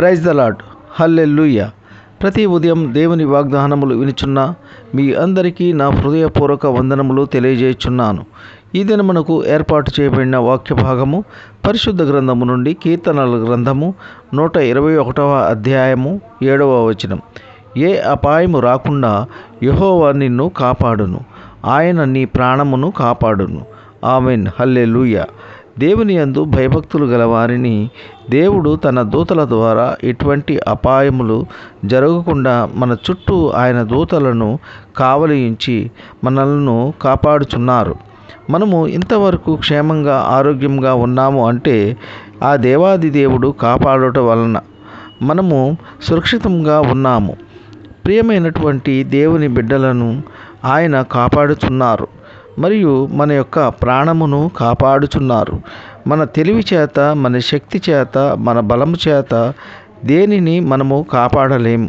Praise the lord హల్లెల్లుయ్య ప్రతి ఉదయం దేవుని వాగ్దానములు వినుచున్న మీ అందరికీ నా హృదయపూర్వక వందనములు తెలియజేయుచున్నాను. ఈ దినమునకు ఏర్పాటు చేయబడిన వాక్య భాగము పరిశుద్ధ గ్రంథము నుండి కీర్తనల గ్రంథము నూట ఇరవై ఒకటవ అధ్యాయము ఏడవ వచనం. ఏ అపాయము రాకుండా యహోవా నిన్ను కాపాడును. ఆయన నీ ప్రాణమును కాపాడును. ఆమెన్. హల్లెలూయ. దేవుని యందు భయభక్తులు గలవారిని దేవుడు తన దూతల ద్వారా ఎటువంటి అపాయములు జరగకుండా మన చుట్టూ ఆయన దూతలను కావలించి మనల్ని కాపాడుచున్నారు. మనము ఇంతవరకు క్షేమంగా ఆరోగ్యంగా ఉన్నాము అంటే ఆ దేవాది దేవుడు కాపాడటం వలన మనము సురక్షితంగా ఉన్నాము. ప్రియమైనటువంటి దేవుని బిడ్డలను ఆయన కాపాడుచున్నారు. మరియు మన యొక్క ప్రాణమును కాపాడుచున్నారు. మన తెలివి చేత మన శక్తి చేత మన బలము చేత దేనిని మనము కాపాడలేము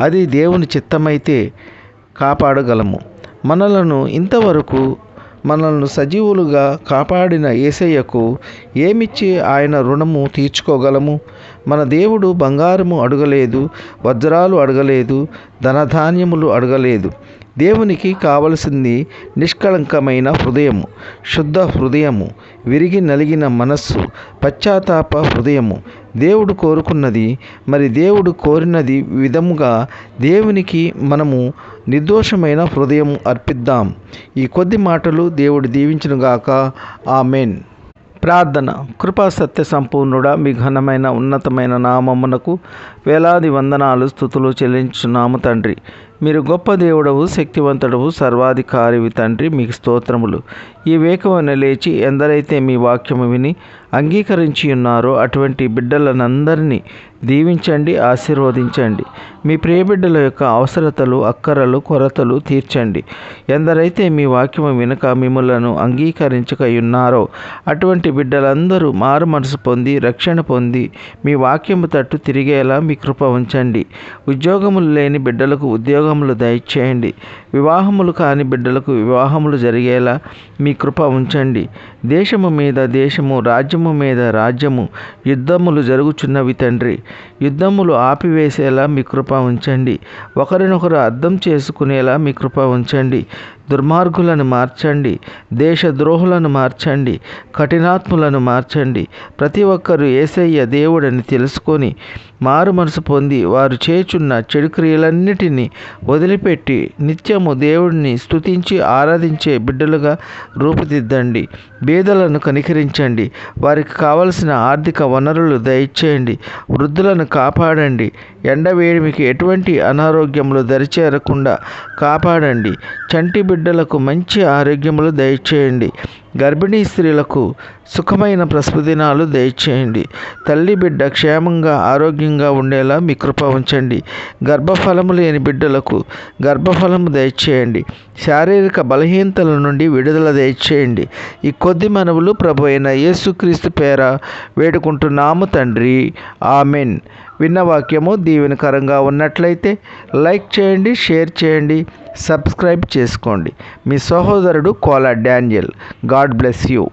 అది దేవుని చిత్తమైతే కాపాడగలము. మనలను ఇంతవరకు మనల్ని సజీవులుగా కాపాడిన ఏసయ్యకు ఏమిచ్చి ఆయన రుణము తీర్చుకోగలము? మన దేవుడు బంగారము అడగలేదు వజ్రాలు అడగలేదు ధనధాన్యములు అడగలేదు. దేవునికి కావలసింది నిష్కళంకమైన హృదయము శుద్ధ హృదయము విరిగి నలిగిన మనస్సు పశ్చాత్తాప హృదయము. దేవుడు కోరుకున్నది మరి దేవుడు కోరినది విధముగా దేవునికి మనము నిర్దోషమైన హృదయం అర్పిద్దాం. ఈ కొద్ది మాటలు దేవుడు దీవించునుగాక ఆమెన్. ప్రార్థన. కృపా సత్య సంపూర్ణుడా మీ ఘనమైన ఉన్నతమైన నామమునకు వేలాది వందనాలు స్థుతులు చెల్లించున్నాము తండ్రి. మీరు గొప్ప దేవుడవు శక్తివంతుడవు సర్వాధికారివి తండ్రి మీకు స్తోత్రములు. ఈ వేకవన లేచి ఎందరైతే మీ వాక్యము విని అంగీకరించి ఉన్నారో అటువంటి బిడ్డలనందరినీ దీవించండి ఆశీర్వదించండి. మీ ప్రియబిడ్డల యొక్క అవసరతలు అక్కరలు కొరతలు తీర్చండి. ఎందరైతే మీ వాక్యము వినక మిమ్మలను అంగీకరించక ఉన్నారో అటువంటి బిడ్డలందరూ మారు మనసు పొంది రక్షణ పొంది మీ వాక్యము తట్టు తిరిగేలా మీ కృప ఉంచండి. ఉద్యోగములు లేని బిడ్డలకు ఉద్యోగం ఉద్యోగములు దయచేయండి. వివాహములు కాని బిడ్డలకు వివాహములు జరిగేలా మీ కృప ఉంచండి. దేశము మీద దేశము రాజ్యము మీద రాజ్యము యుద్ధములు జరుగుచున్నవి తండ్రి. యుద్ధములు ఆపివేసేలా మీ కృప ఉంచండి. ఒకరినొకరు అర్థం చేసుకునేలా మీ కృప ఉంచండి. దుర్మార్గులను మార్చండి దేశద్రోహులను మార్చండి కఠినాత్ములను మార్చండి. ప్రతి ఒక్కరూ ఏసయ్య దేవుడని తెలుసుకొని మారు మనసు పొంది వారు చేచున్న చెడు క్రియలన్నిటినీ వదిలిపెట్టి నిత్యము దేవుడిని స్తుతించి ఆరాధించే బిడ్డలుగా రూపుదిద్దండి. బీదలను కనికరించండి. వారికి కావలసిన ఆర్థిక వనరులు దయచేయండి. వృద్ధులను కాపాడండి. ఎండవేడిమికి ఎటువంటి అనారోగ్యములు దరిచేరకుండా కాపాడండి. చంటి బిడ్డ బిడ్డలకు మంచి ఆరోగ్యములు దయచేయండి. గర్భిణీ స్త్రీలకు సుఖమైన ప్రసవదినాలు దయచేయండి. తల్లి బిడ్డ క్షేమంగా ఆరోగ్యంగా ఉండేలా మీ కృప ఉంచండి. గర్భఫలము లేని బిడ్డలకు గర్భఫలము దయచేయండి. శారీరక బలహీనతల నుండి విడుదల దయచేయండి. ఈ కొద్ది మనవులు ప్రభు అయిన యేసుక్రీస్తు పేర వేడుకుంటున్నాము తండ్రి. ఆమెన్. విన్న వాక్యము దీవెనకరంగా ఉన్నట్లయితే లైక్ చేయండి షేర్ చేయండి సబ్స్క్రైబ్ చేసుకోండి. మీ సహోదరుడు Kola Daniel. God bless you.